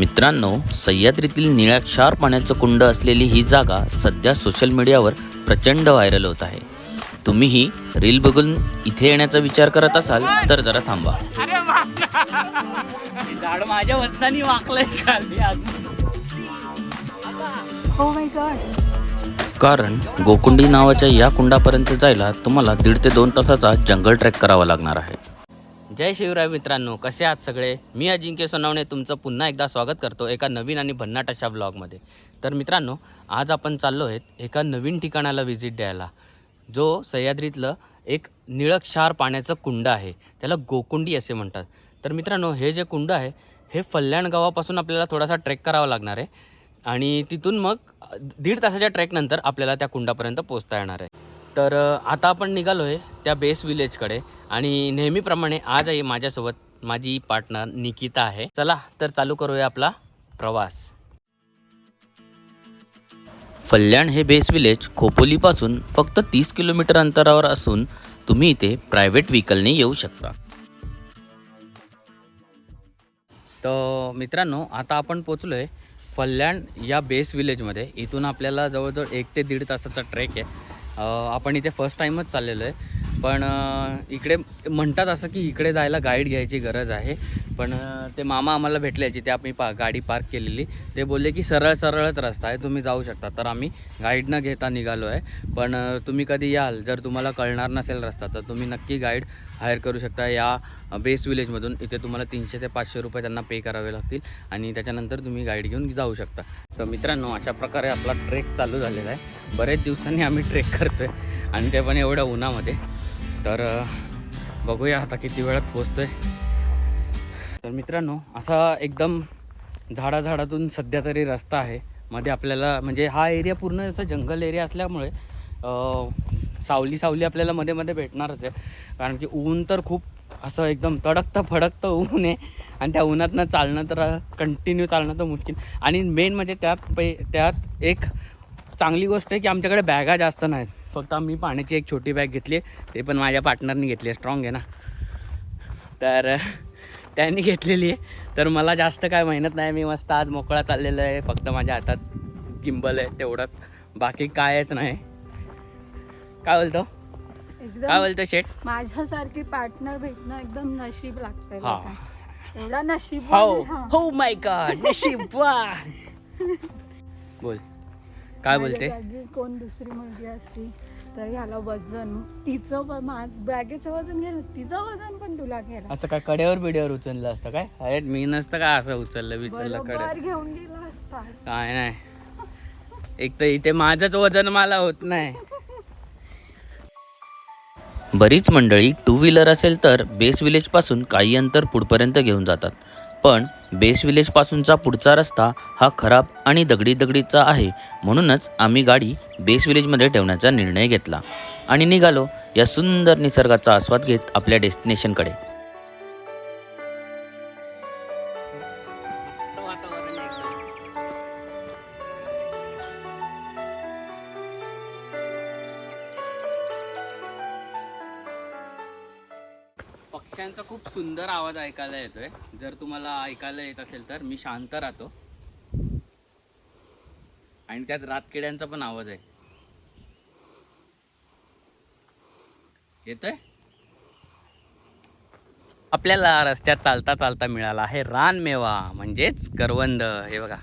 मित्रांनो सह्याद्रीतील निळ्या क्षार पाण्याचं कुंड असलेली ही जागा सध्या सोशल मीडियावर प्रचंड व्हायरल होत आहे. तुम्हीही रील बघून इथे येण्याचा विचार करत असाल तर जरा थांबा. अरे झाड माझ्या वजनाने वाकलंय खाली अजून माय गॉड कारण गोकुंडी नावाच्या या कुंडापर्यंत जायला तुम्हाला दीड ते दोन तासाचा जंगल ट्रेक करावा लागणार आहे. जय शिवराय मित्रांनो कसे आहात सगळे? मी अजिंक्य सोनवणे तुमचं पुन्हा एकदा स्वागत करतो एका नवीन आणि भन्नाट अशा ब्लॉगमध्ये तर मित्रांनो आज आपण चाललो आहेत एका नवीन ठिकाणाला व्हिजिट द्यायला जो सह्याद्रीतलं एक निळक्षार पाण्याचं कुंड आहे. त्याला गोकुंडी असे म्हणतात. तर मित्रांनो हे जे कुंड आहे हे फल्याण गावापासून आपल्याला थोडासा ट्रेक करावा लागणार आहे आणि तिथून मग दीड तासाच्या ट्रेकनंतर आपल्याला त्या कुंडापर्यंत पोहोचता येणार आहे. तर आता आपण निघालो आहे त्या बेस विलेजकडे आणि नेहमीप्रमाणे आज आहे माझ्यासोबत माझी पार्टनर निकिता आहे. चला तर चालू करूया आपला प्रवास. फल्याण हे बेस विलेज खोपोलीपासून फक्त तीस किलोमीटर अंतरावर असून तुम्ही इथे प्रायव्हेट व्हेकलने येऊ शकता. तर मित्रांनो आता आपण पोचलो आहे फल्याण या बेस विलेजमध्ये. इथून आपल्याला जवळजवळ एक ते दीड तासाचा ट्रेक आहे. आपण इथे फर्स्ट टाईमच चाललेलो आहे. पण इकडे म्हणतात असं की इकडे जायला गाईड घ्यायची गरज आहे. पण ते मामा आम्हाला भेटले ते आम्ही पा गाडी पार्क केलेली. ते बोलले की सरळ सरळच रस्ता आहे तुम्ही जाऊ शकता. तर आम्ही गाईड न घेता निघालो आहे. पण तुम्ही कधी याल जर तुम्हाला कळणार नसेल रस्ता तर तुम्ही नक्की गाईड हायर करू शकता या बेस विलेजमधून. इथे तुम्हाला तीनशे ते पाचशे रुपये त्यांना पे करावे लागतील आणि त्याच्यानंतर तुम्ही गाईड घेऊन जाऊ शकता. तर मित्रांनो अशा प्रकारे आपला ट्रेक चालू झालेला आहे. बरेच दिवसांनी आम्ही ट्रेक करतो आहे आणि ते पण एवढ्या उन्हामध्ये. तर बघूया आता किती वेळात पोचतोय आहे तर मित्रांनो असा एकदम झाडाझाडातून सध्या तरी रस्ता आहे. मध्ये आपल्याला म्हणजे हा एरिया पूर्ण असा जंगल एरिया असल्यामुळे सावली सावली आपल्याला मध्ये मध्ये भेटणारच आहे. कारण की ऊन तर खूप असं एकदम तडकतं फडकतं ऊन आहे. आणि त्या उन्हातनं चालणं तर कंटिन्यू चालणं तर मुश्किल. आणि मेन म्हणजे त्यात पै त्यात एक चांगली गोष्ट आहे की आमच्याकडे बॅगा जास्त नाहीत. फक्त आम्ही पाण्याची एक छोटी बॅग घेतली आहे. ते पण माझ्या पार्टनरनी घेतली आहे. स्ट्रॉंग आहे ना? तर त्यांनी घेतलेली आहे. तर मला जास्त काय मेहनत नाही. मी मस्त आज मोकळा चाललेलं आहे. फक्त माझ्या हातात गिंबल आहे तेवढंच. बाकी कायच नाही. काय बोलतो? काय बोलतो शेट माझ्यासारखी पार्टनर भेटणं एकदम नशीब लागतंय हा. एवढा नशीब हो. हो. माय गॉड नशीबवान बोल. काय बोलते? कोण दुसरी मुलगी असती तर ह्याला वजन तिचं व- मा- बॅगेचं वजन गेलं तिचं वजन पण तुला गेलं असं काय कडेवर बिड्यावर उचललं असतं काय? अरे मी नसतं का असं उचललं बरोबर कडे घेऊन गेला असतास. काय नाही. एक तर इथे माझंच वजन मला होत नाही. बरीच मंडळी टू व्हीलर असेल तर बेस विलेजपासून काही अंतर पुढपर्यंत घेऊन जातात. पण बेस विलेजपासूनचा पुढचा रस्ता हा खराब आणि दगडी दगडीचा आहे म्हणूनच आम्ही गाडी बेस विलेजमध्ये ठेवण्याचा निर्णय घेतला. आणि निघालो या सुंदर निसर्गाचा आस्वाद घेत आपल्या डेस्टिनेशनकडे. आवाज ऐकायला येतोय. जर तुम्हाला ऐकायला येत असेल तर मी शांत राहतो. आणि त्यात रातकिड्यांचा पण आवाज आहे. येतोय? आपल्याला रस्त्यात चालता चालता मिळाला आहे रानमेवा म्हणजेच करवंद. हे बघा.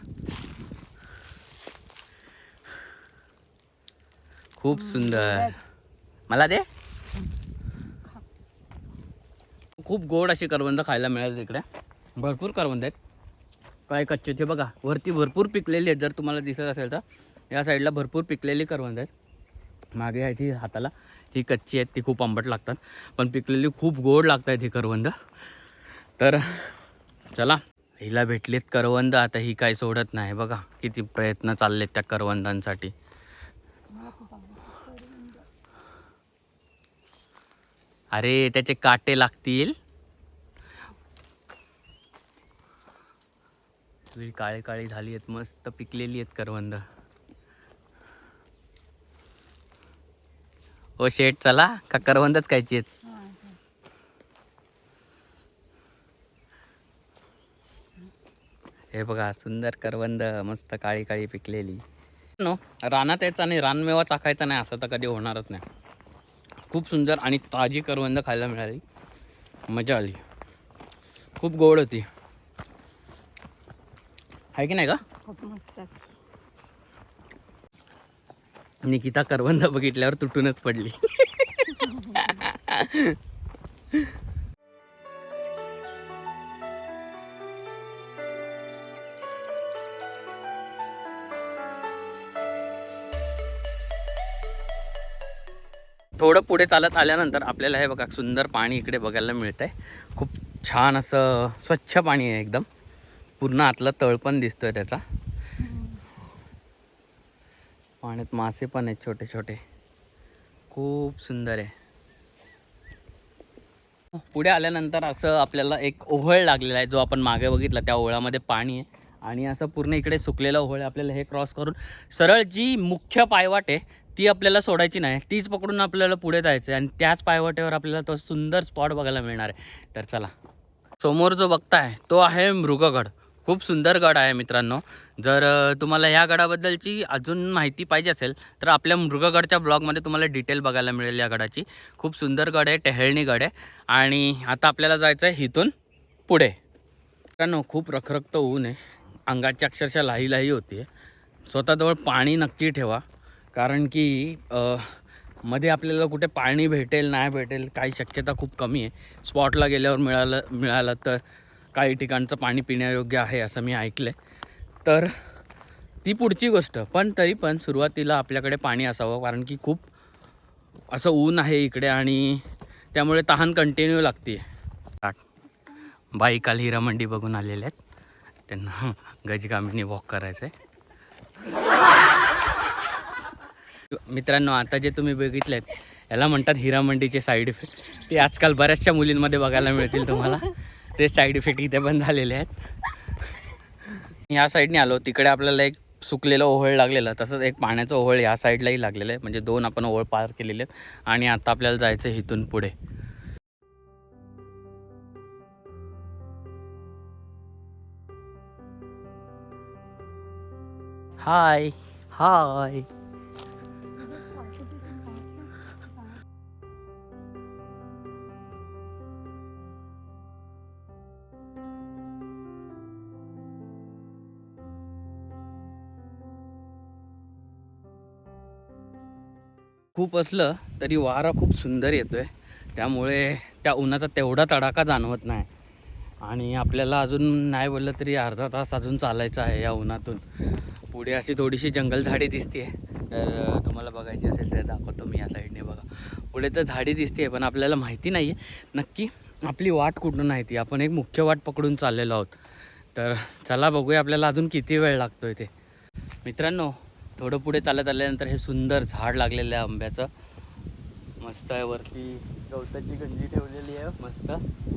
खूप सुंदर. मला दे. खूप गोड अशी करवंद खायला मिळाली तिकडे. भरपूर करवंद आहेत. काय कच्चे ते बघा. वरती भरपूर पिकलेली आहेत. जर तुम्हाला दिसत असेल तर. या साईडला भरपूर पिकलेली करवंद आहेत. मागे आहे ती हाताला. ही कच्ची आहेत. ती खूप आंबट लागतात. पण पिकलेली खूप गोड लागत आहेत ही करवंद. तर चला. हिला भेटलीत करवंद. आता ही काय सोडत नाही बघा. किती प्रयत्न चाललेत त्या करवंदांसाठी. अरे त्याचे काटे लागतील. काळी काळी झाली आहेत मस्त पिकलेली आहेत करवंद. ओ शेट चला का करवंदच खायची आहेत? हे बघा सुंदर करवंद मस्त काळी काळी पिकलेली. नो रानात यायचं आणि रानमेवा चाखायचा नाही असं तर कधी होणारच नाही. खूप सुंदर आणि ताजी करवंद खायला मिळाली. मजा आली. खूप गोड होती. आहे की नाही का खूप मस्त आहे. निकिता करवंद बघितल्यावर तुटूनच पडली. थोडं पुढे चालत आल्यानंतर आपल्याला हे बघा सुंदर पाणी इकडे बघायला मिळत आहे खूप छान असं स्वच्छ पाणी आहे एकदम. पूर्ण आतला तळ पण दिसतोय त्याचा. पाण्यात मासे पण आहेत छोटे छोटे खूप सुंदर आहे. पुढे आल्यानंतर असं आपल्याला एक ओहळ लागलेला आहे जो आपण मागे बघितला त्या ओहळामध्ये पाणी आहे. आणि असं पूर्ण इकडे सुकलेलं ओहळ आहे. आपल्याला हे क्रॉस करून सरळ जी मुख्य पायवाट आहे ती आपल्याला सोडायची नाही तीच पकडून आपल्याला पुढे जायचं आहे आणि त्याच पायवाटेवर आपल्याला तो सुंदर स्पॉट बघायला मिळणार आहे. तर चला. समोर जो बघताय तो आहे मृगगड. खूप सुंदर गड आहे मित्रांनो. जर तुम्हाला ह्या गडाबद्दलची अजून माहिती पाहिजे असेल तर आपल्या मृगगडच्या ब्लॉगमध्ये तुम्हाला डिटेल बघायला मिळेल या गडाची. खूप सुंदर गड आहे टेहळणी गड आहे. आणि आता आपल्याला जायचं आहे इथून पुढे. मित्रांनो खूप रखरखत ऊन आहे. अंगाची अक्षरशः लाही लाही होती स्वतःजवळ पाणी नक्की ठेवा. कारण की मध्ये आपल्याला कुठे पाणी भेटेल नाही भेटेल काही शक्यता खूप कमी आहे. स्पॉटला गेल्यावर मिळालं मिळालं तर काही ठिकाणचं पाणी पिण्यायोग्य आहे असं मी ऐकलं आहे तर ती पुढची गोष्ट पण तरी पण सुरुवातीला आपल्याकडे पाणी असावं कारण की खूप असं ऊन आहे इकडे आणि त्यामुळे तहान कंटिन्यू लागते बाई काल हिरामंडी बघून आलेले आहेत. त्यांना गजगामीने वॉक करायचं आहे मित्रांनो आता जे तुम्ही बघितलेत याला म्हणतात हिरामंडीचे साईड इफेक्ट ते आजकाल बऱ्याचशा मुलींमध्ये बघायला मिळतील तुम्हाला. ते साईड इफेक्ट इथे पण झालेले आहेत. ह्या साईडने आलो. तिकडे आपल्याला एक सुकलेलं ओहळ लागलेलं. तसंच एक पाण्याचं ओहळ ह्या साईडलाही लागलेलं आहे. म्हणजे दोन आपण ओहळ पार केलेले आहेत. आणि आता आपल्याला जायचं आहे इथून पुढे. हाय हाय खूप असलं तरी वारा खूप सुंदर येतोय. त्यामुळे त्या उन्हाचा तेवढा तडाखा जाणवत नाही. आणि आपल्याला अजून नाही बोललं तरी अर्धा तास अजून चालायचं आहे या उन्हातून. पुढे अशी थोडीशी जंगल झाडी दिसते तर तुम्हाला बघायची असेल तर दाखवतो मी या साईडने बघा. पुढे तर झाडी दिसते पण आपल्याला माहिती नाही आहे नक्की आपली वाट कुठून आहे ती? आपण एक मुख्य वाट पकडून चाललेलो आहोत. तर चला बघूया आपल्याला अजून किती वेळ लागतो आहे ते. मित्रांनो थोडं पुढे चालत आल्यानंतर हे सुंदर झाड लागलेलं आहे आंब्याचं. मस्त आहे वरती. गवताची गंजी ठेवलेली आहे. मस्त.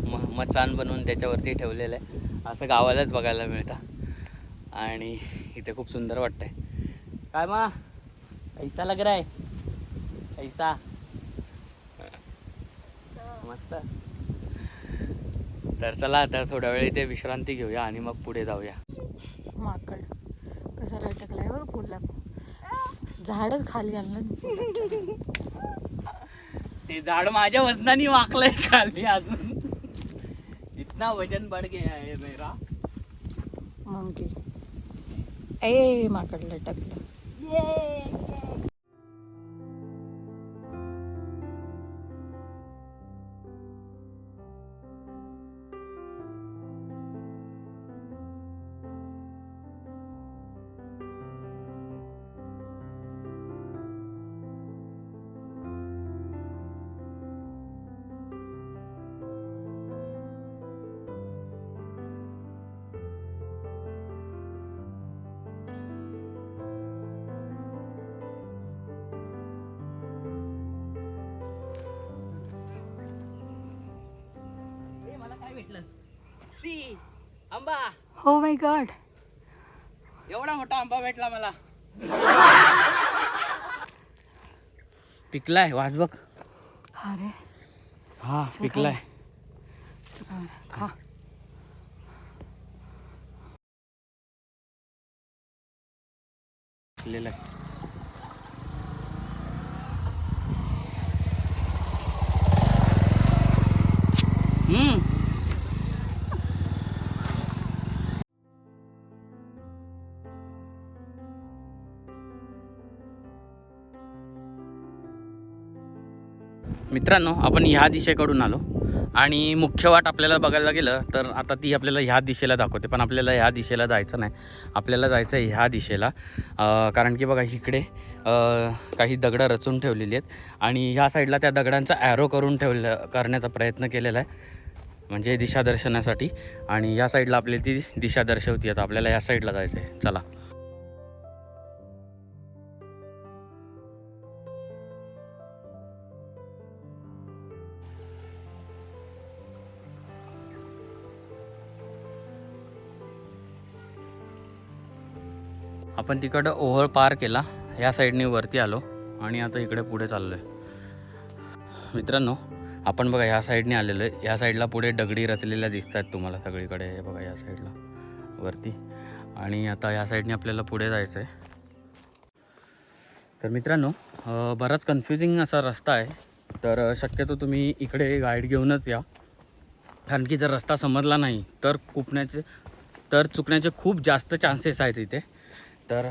म मचान बनवून त्याच्यावरती ठेवलेलं आहे. असं गावालाच बघायला मिळतं. आणि इथे खूप सुंदर वाटतंय. काय मा? ऐसा लग रहा है. ऐसा. मस्त. तर चला आता थोड्या वेळ इथे विश्रांती घेऊया आणि मग पुढे जाऊया. माकड. कसा लटकलाय बरं पुढला झाडच खाली आणलं ते झाड माझ्या वजनाने वाकलंय खाली अजून. इतना वजन बढ़ गया है मेरा. मंकी ए माकड लटकलं सी आंबा. हो माय गॉड एवढा मोठा आंबा भेटला मला. पिकलाय वाज बघ. अरे. हा पिकलाय. खा पिकलेला मित्रांनो आपण ह्या दिशेकडून आलो. आणि मुख्य वाट आपल्याला बघायला गेलं तर आता ती आपल्याला ह्या दिशेला दाखवते. पण आपल्याला ह्या दिशेला जायचं नाही. आपल्याला जायचं आहे ह्या दिशेला. कारण की बघा इकडे काही दगडं रचून ठेवलेली आहेत. आणि ह्या साईडला त्या दगडांचा ॲरो करून ठेवलं करण्याचा प्रयत्न केलेला आहे. म्हणजे दिशा दर्शनासाठी. आणि या साईडला आपली ती दिशा दर्शवती. आता आपल्याला ह्या साईडला जायचं आहे चला. आपण तिकडं ओहळ पार केला. ह्या साईडने वरती आलो आणि आता इकडे पुढे चाललो आहे मित्रांनो आपण बघा ह्या साईडने आलेलो आहे. ह्या साईडला पुढे दगडी रचलेल्या दिसत आहेत तुम्हाला सगळीकडे. हे बघा या साईडला वरती. आणि आता ह्या साईडने आपल्याला पुढे जायचं आहे तर मित्रांनो बराच कन्फ्युजिंग असा रस्ता आहे. तर शक्यतो तुम्ही इकडे गाईड घेऊनच या. कारण की जर रस्ता समजला नाही तर कुपण्याचे तर चुकण्याचे खूप जास्त चान्सेस आहेत इथे. तर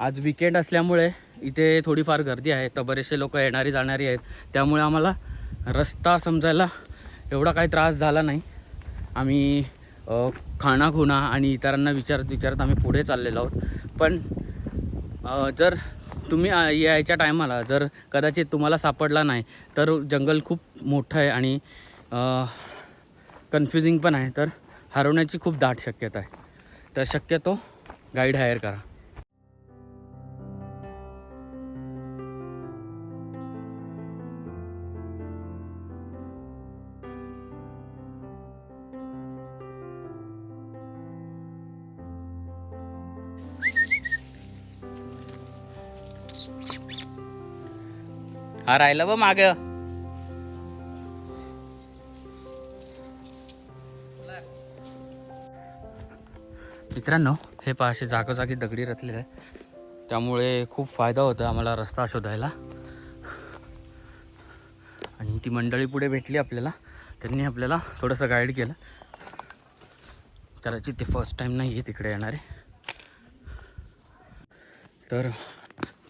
आज विकेंड असल्यामुळे इथे थोडीफार गर्दी आहे. तर बरेचसे लोक येणारी जाणारी आहेत. त्यामुळे आम्हाला रस्ता समजायला एवढा काही त्रास झाला नाही. आम्ही खाणा खाणाखुणा आणि इतरांना विचारत विचारत आम्ही पुढे चाललेलो आहोत. पण जर तुम्ही यायच्या टायमाला जर कदाचित तुम्हाला सापडला नाही तर जंगल खूप मोठं आहे आणि कन्फ्युजिंग पण आहे. तर हरवण्याची खूप दाट शक्यता आहे. तर शक्यतो गाईड हायर करा. हा राहिलं बघ माग. मित्रांनो हे पहा जागोजागी दगडी रचलेले आहे त्यामुळे खूप फायदा होतो आम्हाला रस्ता शोधायला. आणि ती मंडळी पुढे भेटली आपल्याला. त्यांनी आपल्याला थोडंसं गाईड केलं. कदाचित ते फर्स्ट टाईम नाही आहे तिकडे येणारे. तर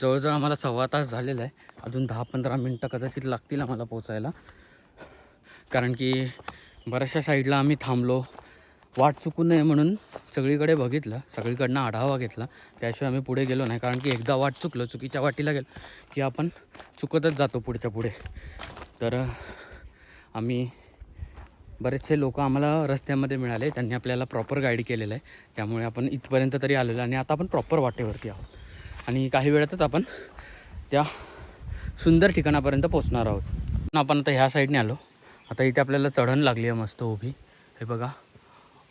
जवळजवळ आम्हाला सव्वा तास झालेला आहे. अजून दहा पंधरा मिनटं कदाचित लागतील आम्हाला पोचायला. कारण की बऱ्याचशा साईडला आम्ही थांबलो. वाट चुकू नये म्हणून सगळीकडे बघितलं. सगळीकडनं आढावा घेतला. त्याशिवाय आम्ही पुढे गेलो नाही. कारण की एकदा वाट चुकलो चुकीच्या वाटीला गेलो की आपण चुकतच जातो पुढच्या पुढे. तर आम्ही बरेचसे लोक आम्हाला रस्त्यामध्ये मिळाले. त्यांनी आपल्याला प्रॉपर गाईड केलेलं आहे. त्यामुळे आपण इथपर्यंत तरी आलेलो आणि आता आपण प्रॉपर वाटेवरती आहोत. आणि काही वेळातच आपण त्या सुंदर ठिकाणापर्यंत पोचणार आहोत. आपण आता ह्या साईडने आलो. आता इथे आपल्याला चढण लागली आहे मस्त उभी. हे बघा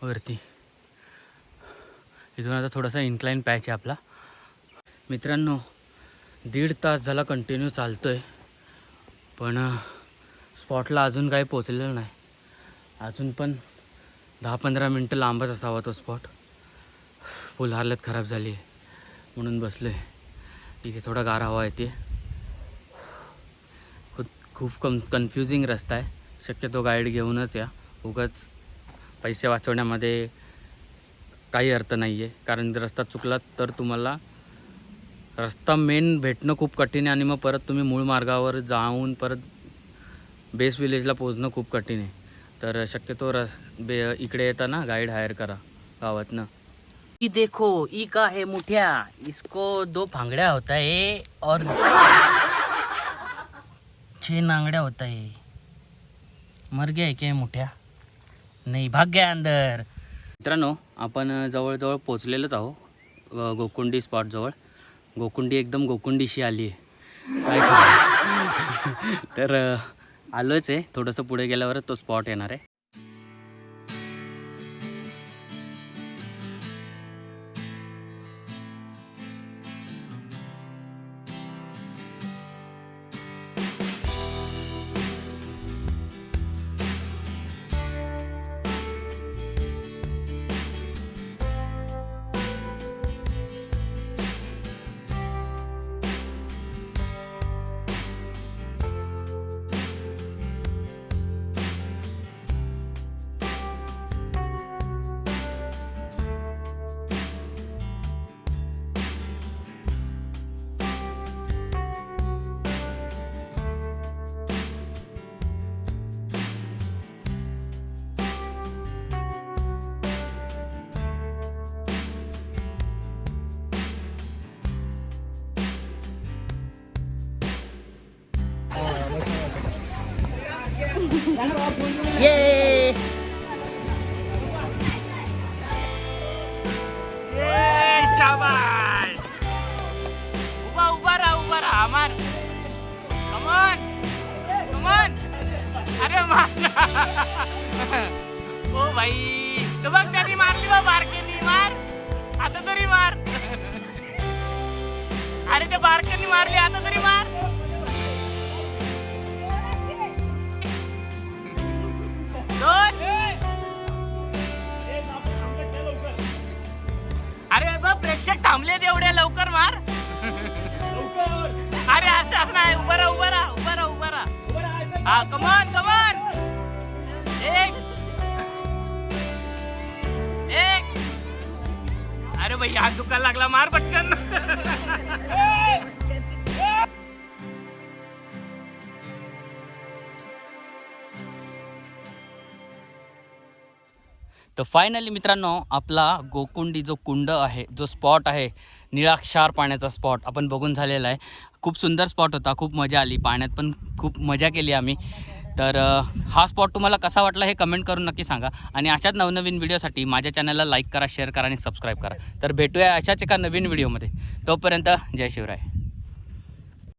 वरती. इथून आता थोडासा इन्क्लाईन पॅच आहे आपला. मित्रांनो दीड तास झाला कंटिन्यू चालतो आहे पण स्पॉटला अजून काही पोचलेलं नाही. अजून पण दहा पंधरा मिनटं लांबच असावा तो स्पॉट फुल हालत खराब झाली आहे. म्हणून बसलो आहे इथे थोडा गार हवा येते. खूप खूप कम कन्फ्युजिंग रस्ता आहे. शक्यतो गाईड घेऊनच या. उगाच पैसे वाचवण्यामध्ये काही अर्थ नाही आहे कारण रस्ता चुकला तर तुम्हाला रस्ता मेन भेटणं खूप कठीण आहे आणि मग परत तुम्ही मूळ मार्गावर जाऊन परत बेस विलेजला पोचणं खूप कठीण आहे. तर शक्यतो रस बे इकडे येताना गाईड हायर करा गावातनं. ये देखो ई का है मुठिया? इसको दो फांगड्या होता है और छह नांगड्या होता है। मर गया है क्या मुठ्या? नाही भाग गया अंदर। मित्रांनो आपण जवळजवळ पोचलेलोच आहो गोकुंडी स्पॉटजवळ गोकुंडी एकदम गोकुंडीशी आली आहे. तर आलोच आहे. थोडंसं पुढे गेल्यावरच तो स्पॉट येणार आहे. ये ए, शाबास उभा उभा राहा उभा राहा मार कमन कमन अरे मार ओ भाई तू बघ त्यांनी मारली बा बारकेनी मार आता तरी मार अरे ते बारकेनी मारली आता तरी मार प्रेक्षक थांबले एवढ्या लवकर मार. अरे असं असं नाही उभा राहा उभा राहा उभा राहा उभा राहा. हा कमान कमान एक. एक. अरे भाई हात दुखायला लागला मार पटकन. तर फायनली मित्रांनो आपला गोकुंडी जो कुंड आहे जो स्पॉट आहे निळाक्षार पाण्याचा स्पॉट आपण बघून झालेला आहे. खूप सुंदर स्पॉट होता खूप मजा आली पाण्यात पण खूप मजा केली आम्ही. तर हा स्पॉट तुम्हाला कसा वाटला हे कमेंट करून नक्की सांगा. आणि अशाच नवनवीन व्हिडिओसाठी माझ्या चॅनलला लाईक करा शेअर करा आणि सबस्क्राईब करा. तर भेटूया अशाच एका नवीन व्हिडिओमध्ये तोपर्यंत जय शिवराय.